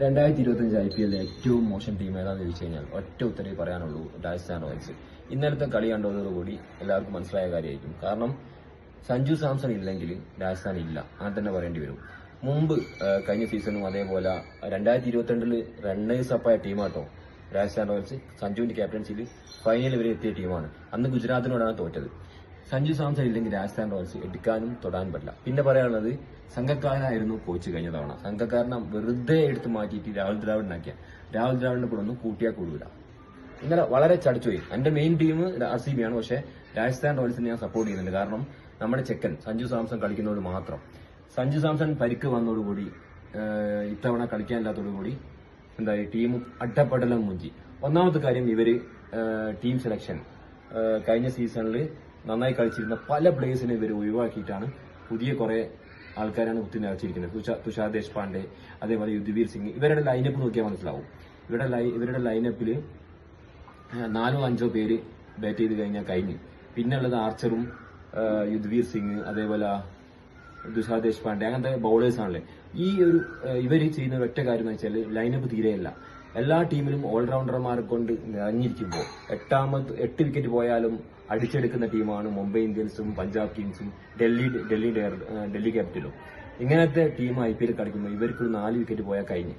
രണ്ടായിരത്തി ഇരുപത്തഞ്ച് I P എല്ലിലെ ഏറ്റവും മോശം ടീം ഏതാണെന്ന് ചോദിച്ചു കഴിഞ്ഞാൽ ഒറ്റ ഉത്തരവ് പറയാനുള്ളൂ രാജസ്ഥാൻ റോയൽസ്. ഇന്നലത്തെ കളി കണ്ടതോടുകൂടി എല്ലാവർക്കും മനസ്സിലായ കാര്യമായിരിക്കും. കാരണം സഞ്ജു സാംസൺ ഇല്ലെങ്കിൽ രാജസ്ഥാൻ ഇല്ല. അങ്ങനെ തന്നെ പറയേണ്ടി വരും. മുമ്പ് കഴിഞ്ഞ സീസണും അതേപോലെ രണ്ടായിരത്തി ഇരുപത്തിരണ്ടിൽ റണ്ണേഴ്സ് അപ്പായ ടീമാട്ടോ രാജസ്ഥാൻ റോയൽസ്. സഞ്ജുവിന്റെ ക്യാപ്റ്റൻസിയിൽ ഫൈനൽ വരെ എത്തിയ ടീമാണ് അന്ന് ഗുജറാത്തിനോടാണ് തോറ്റത്. സഞ്ജു സാംസൺ ഇല്ലെങ്കിൽ രാജസ്ഥാൻ റോയൽസ് എടുക്കാനും തൊടാൻ പറ്റില്ല. പിന്നെ പറയാനുള്ളത് സംഘക്കാരനായിരുന്നു കോച്ച് കഴിഞ്ഞ തവണ. സംഘക്കാരനെ വെറുതെ എടുത്ത് മാറ്റിയിട്ട് രാഹുൽ ദ്രാവിഡിനാക്കിയ രാഹുൽ ദ്രാവിഡിനെ കൂടെ ഒന്നും കൂട്ടിയാൽ കൂടൂല ഇന്നലെ വളരെ ചടച്ചുപോയി എന്റെ main team R C B ആണ് പക്ഷേ രാജസ്ഥാൻ റോയൽസിനെ ഞാൻ സപ്പോർട്ട് ചെയ്യുന്നുണ്ട്. കാരണം നമ്മുടെ ചെക്കൻ സഞ്ജു സാംസൺ കളിക്കുന്നതോട് മാത്രം. സഞ്ജു സാംസൺ പരിക്ക് വന്നതോടുകൂടി ഇത്തവണ കളിക്കാനില്ലാത്തതോടുകൂടി എന്താ ടീം അട്ടപ്പടലം മുഞ്ചി. ഒന്നാമത്തെ കാര്യം ഇവർ ടീം സെലക്ഷൻ കഴിഞ്ഞ സീസണിൽ നന്നായി കളിച്ചിരുന്ന പല പ്ലേയേഴ്സിനെ ഇവർ ഒഴിവാക്കിയിട്ടാണ് പുതിയ കുറെ ആൾക്കാരാണ് കുത്തിനിറച്ചിരിക്കുന്നത് തുഷാ- തുഷാർ ദേശ്പാണ്ഡെ അതേപോലെ യുദ്ധവീർ സിംഗ് ഇവരുടെ ലൈനപ്പ് നോക്കിയാൽ മനസ്സിലാവും. ഇവരുടെ ലൈ- ഇവരുടെ ലൈനപ്പിൽ നാലോ അഞ്ചോ പേര് ബാറ്റ് ചെയ്ത് കഴിഞ്ഞാൽ കഴിഞ്ഞു. പിന്നെ ഉള്ളത് ആർച്ചറും യുദ്ധവീർ സിംഗ് അതേപോലെ തുഷാർ ദേശ്പാണ്ഡെ അങ്ങനത്തെ ബൗളേഴ്സ് ആണല്ലേ. ഈ ഒരു ഇവർ ചെയ്യുന്ന ഒറ്റ കാര്യം എന്ന് വെച്ചാൽ ലൈനപ്പ് തീരെയല്ല. എല്ലാ ടീമിലും ഓൾറൗണ്ടർമാരെ കൊണ്ട് നിറഞ്ഞിരിക്കുമ്പോൾ എട്ടാമത് എട്ട് വിക്കറ്റ് പോയാലും അടിച്ചെടുക്കുന്ന ടീമാണ് മുംബൈ ഇന്ത്യൻസും പഞ്ചാബ് കിങ്സും ഡൽഹി ഡൽഹി ഡൽഹി ക്യാപിറ്റലും. ഇങ്ങനത്തെ ടീം ഐ പി എൽ കളിക്കുമ്പോൾ ഇവർക്ക് നാല് വിക്കറ്റ് പോയാൽ കഴിഞ്ഞ്.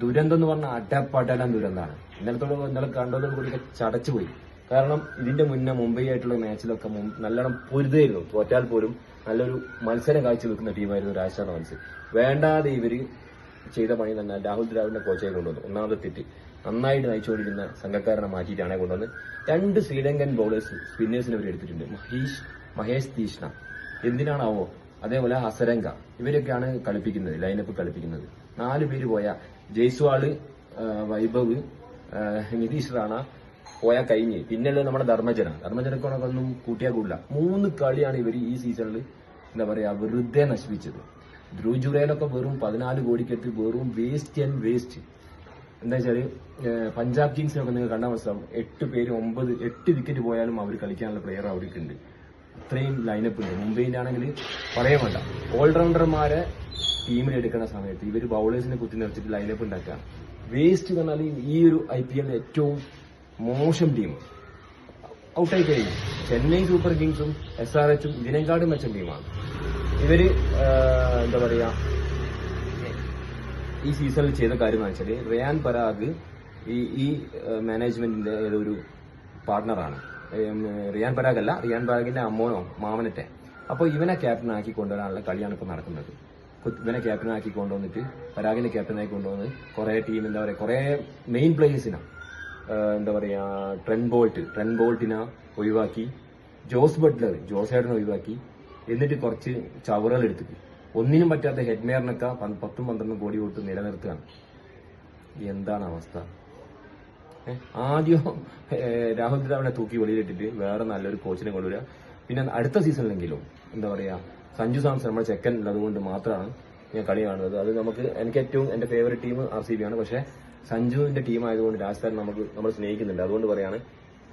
ദുരന്തം എന്ന് പറഞ്ഞാൽ അടപ്പടലം ദുരന്തമാണ് ഇന്നലത്തോട് ഇന്നലെ കണ്ടതോട് കൂടി ചടച്ചുപോയി. കാരണം ഇതിന്റെ മുന്നേ മുംബൈ ആയിട്ടുള്ള മാച്ചിലൊക്കെ നല്ലോണം പൊരുതായിരുന്നു. തോറ്റാൽ പോലും നല്ലൊരു മത്സരം കാഴ്ചവെക്കുന്ന ടീമായിരുന്നു രാജസ്ഥാൻ റോയൽസ്. വേണ്ടാതെ ഇവർ ചെയ്ത പണി തന്നെ രാഹുൽ ദ്രാവിഡിനെ കോച്ചായി കൊണ്ടുവന്നു. ഒന്നാമത്തെ തെറ്റ് നന്നായിട്ട് നയിച്ചുകൊണ്ടിരുന്ന സംഘക്കാരനെ മാറ്റിയിട്ടാണ് കൊണ്ടുവന്ന് രണ്ട് ശ്രീലങ്കൻ ബൗളേഴ്സ് സ്പിന്നേഴ്സിനെ ഇവർ എടുത്തിട്ടുണ്ട്. മഹേഷ് മഹേഷ് തീഷ്ണ. എന്തിനാണാവോ? അതേപോലെ ഹസരംഗ ഇവരൊക്കെയാണ് കളിപ്പിക്കുന്നത് ലൈനപ്പ് കളിപ്പിക്കുന്നത്. നാല് പേര് പോയ ജയ്സ്വാൾ വൈഭവ് നിതീഷ് റാണ പോയാൽ കഴിഞ്ഞ്. പിന്നെയുള്ളത് നമ്മുടെ ധർമ്മജന. ധർമ്മജനക്കൊക്കെ ഒന്നും കൂട്ടിയാൽ കൂടില്ല മൂന്ന് കളിയാണ് ഇവർ ഈ സീസണിൽ എന്താ പറയുക വെറുതെ നശിപ്പിച്ചത്. ധ്രുവ് വെറും പതിനാല് കോടിക്കെത്തി വെറും വേസ്റ്റ് ആൻഡ് വേസ്റ്റ് എന്താ വെച്ചാൽ പഞ്ചാബ് കിങ്സിനൊക്കെ നിങ്ങൾ കണ്ടാൽ മനസ്സിലാവും. എട്ട് പേര് ഒമ്പത് എട്ട് വിക്കറ്റ് പോയാലും അവർ കളിക്കാനുള്ള പ്ലെയർ അവർക്കുണ്ട് അത്രയും ലൈനപ്പ് ഉണ്ട് മുംബൈയിന്റെ ആണെങ്കിൽ പറയാൻ വേണ്ട. ഓൾറൗണ്ടർമാരെ ടീമിൽ എടുക്കുന്ന സമയത്ത് ഇവർ ബൗളേഴ്സിനെ കുത്തി നിറച്ചിട്ട് ലൈനപ്പ് ഉണ്ടാക്കുക. വേസ്റ്റ് പറഞ്ഞാൽ ഈ ഒരു ഐ പി എല്ലിൽ ഏറ്റവും മോശം ടീം ഔട്ടായി കഴിഞ്ഞു. ചെന്നൈ സൂപ്പർ കിങ്സും എസ് ആർ എച്ചും ഇതിനെക്കാളും മെച്ചം ടീമാണ് ഇവർ എന്താ പറയാ ഈ സീസണിൽ ചെയ്ത കാര്യം എന്ന് വെച്ചാൽ റിയാൻ പരാഗ് ഈ ഈ മാനേജ്മെന്റിന്റെ ഏതൊരു ഒരു പാർട്ണറാണ് റിയാൻ പരാഗ് അല്ല റിയാൻ പരാഗിന്റെ അമ്മോനോ മാമനത്തെ അപ്പോൾ ഇവനെ ക്യാപ്റ്റൻ ആക്കി കൊണ്ടുവരാനുള്ള കളിയാണ് ഇപ്പോൾ നടക്കുന്നത്. ഇവനെ ക്യാപ്റ്റൻ ആക്കി കൊണ്ടുവന്നിട്ട് പരാഗിനെ ക്യാപ്റ്റനായി കൊണ്ടുവന്ന് കുറെ ടീം എന്താ പറയാ കുറെ മെയിൻ പ്ലേയേഴ്സിനാ എന്താ പറയാ ട്രെൻ ബോൾട്ട് ട്രെൻ ബോൾട്ടിനെ ഒഴിവാക്കി ജോസ് ബട്ട്ലർ ജോസ് ഏട്ടനെ ഒഴിവാക്കി എന്നിട്ട് കുറച്ച് ചവറുകൾ എടുത്തിട്ട് ഒന്നിനും പറ്റാത്ത ഹെഡ്മേറിനൊക്കെ പ- പത്തും പന്ത്രണ്ടും കോടി കൊടുത്ത് നിലനിർത്തുകയാണ്. എന്താണ് അവസ്ഥ? ആദ്യം രാഹുൽ ദ്രാവിനെ തൂക്കി വെളിയിലിട്ടിട്ട് വേറെ നല്ലൊരു കോച്ചിനെ കൊണ്ടുവരിക. പിന്നെ അടുത്ത സീസണിലെങ്കിലും എന്താ പറയാ സഞ്ജു സാംസൺ നമ്മുടെ ചെക്കൻ ഉള്ളതുകൊണ്ട് മാത്രമാണ് ഞാൻ കളി കാണുന്നത്. അത് നമുക്ക് എനിക്ക് ഏറ്റവും എന്റെ favourite team R C B ആണ്. പക്ഷെ സഞ്ജുവിന്റെ ടീം ആയതുകൊണ്ട് രാജസ്ഥാൻ നമുക്ക് നമ്മൾ സ്നേഹിക്കുന്നുണ്ട്. അതുകൊണ്ട് പറയാണ്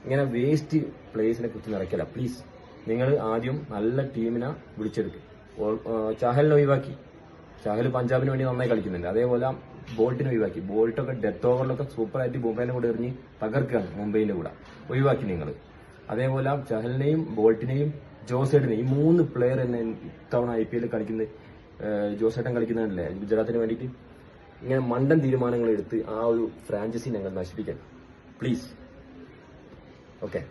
ഇങ്ങനെ വേസ്റ്റ് പ്ലേസിനെ കുറിച്ച് നിറയ്ക്കല പ്ലീസ് നിങ്ങൾ ആദ്യം നല്ല ടീമിനെ വിളിച്ചെടുക്കും. ചഹലിനെ ഒഴിവാക്കി. ചഹൽ പഞ്ചാബിന് വേണ്ടി നന്നായി കളിക്കുന്നുണ്ട്. അതേപോലെ ബോൾട്ടിനെ ഒഴിവാക്കി. ബോൾട്ടൊക്കെ ഡെത്ത് ഓവറിലൊക്കെ സൂപ്പറായിട്ട് മുംബൈനെ കൂടെ എറിഞ്ഞ് തകർക്കുകയാണ് മുംബൈന്റെ കൂടെ. ഒഴിവാക്കി നിങ്ങൾ അതേപോലെ ചഹലിനെയും ബോൾട്ടിനെയും ജോസേട്ടിനെയും ഈ മൂന്ന് പ്ലെയർ തന്നെ ഇത്തവണ ഐ പി എല്ലിൽ കളിക്കുന്നത് ജോസേട്ടൻ കളിക്കുന്നതല്ലേ? ഗുജറാത്തിന് വേണ്ടിയിട്ട്. ഇങ്ങനെ മണ്ടൻ തീരുമാനങ്ങൾ എടുത്ത് ആ ഒരു ഫ്രാഞ്ചൈസി ഞങ്ങൾ നശിപ്പിക്കണം. Please okay